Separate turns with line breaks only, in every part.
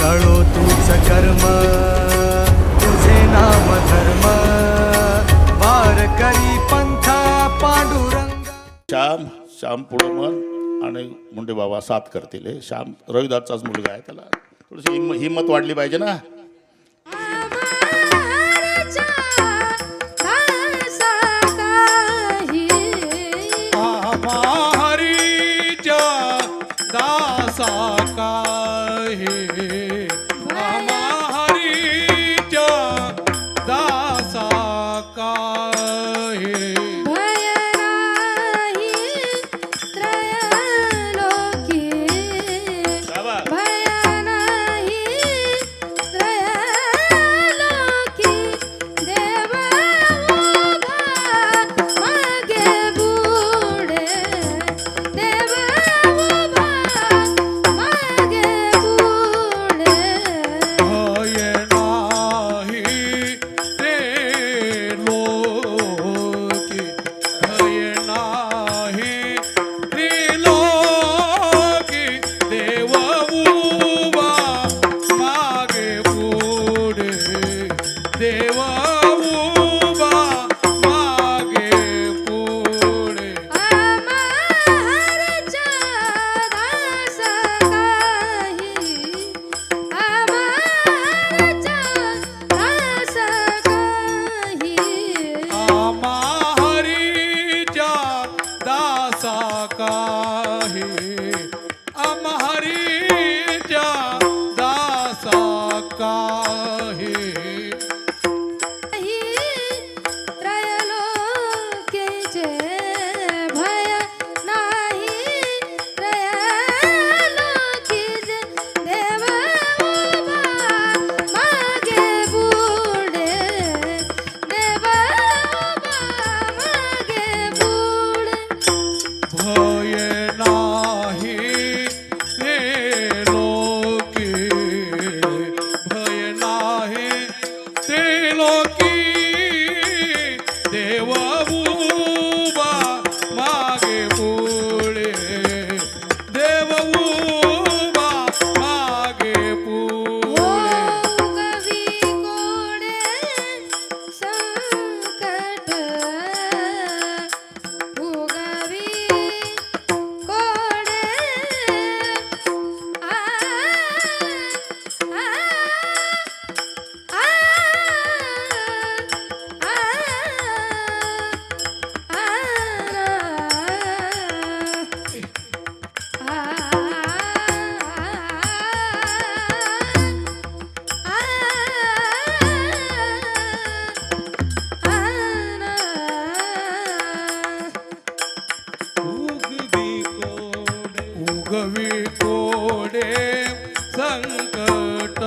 कळो तूच कर्म तुझे नाम धर्म. वार करी पंथा पांडुरंग.
श्याम श्याम पुढं म्हण आणि मुंडे बाबा साथ करतील. हे श्याम रविदासचाच मुलगा आहे त्याला थोडीशी हिंम हिंमत वाढली पाहिजे ना.
हरीच्या दासा काहे.
रहे उगवी कोडे
संकट.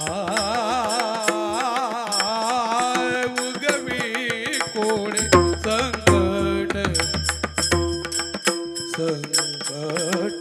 आय, उगवी कोडे संकट. संकट.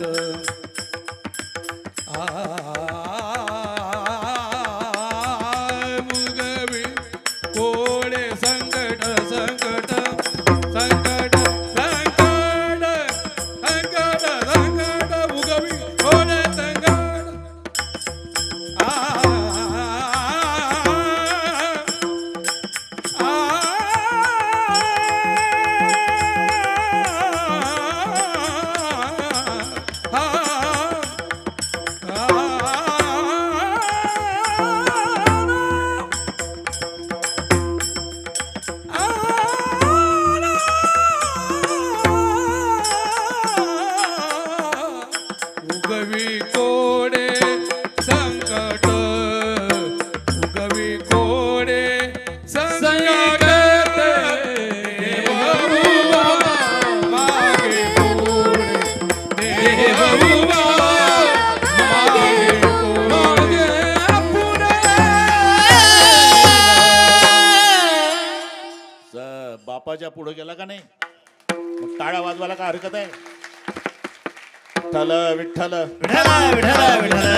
बापाच्या पुढे गेला का नाही मग टाळ्या वाजवायला काय हरकत आहे विठ्ठल विठ्ठल विठ्ठल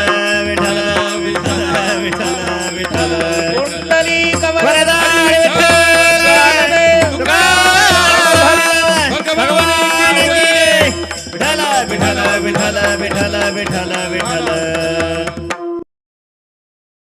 विठ्ठल विठ्ठल विठ्ठल विठ्ठल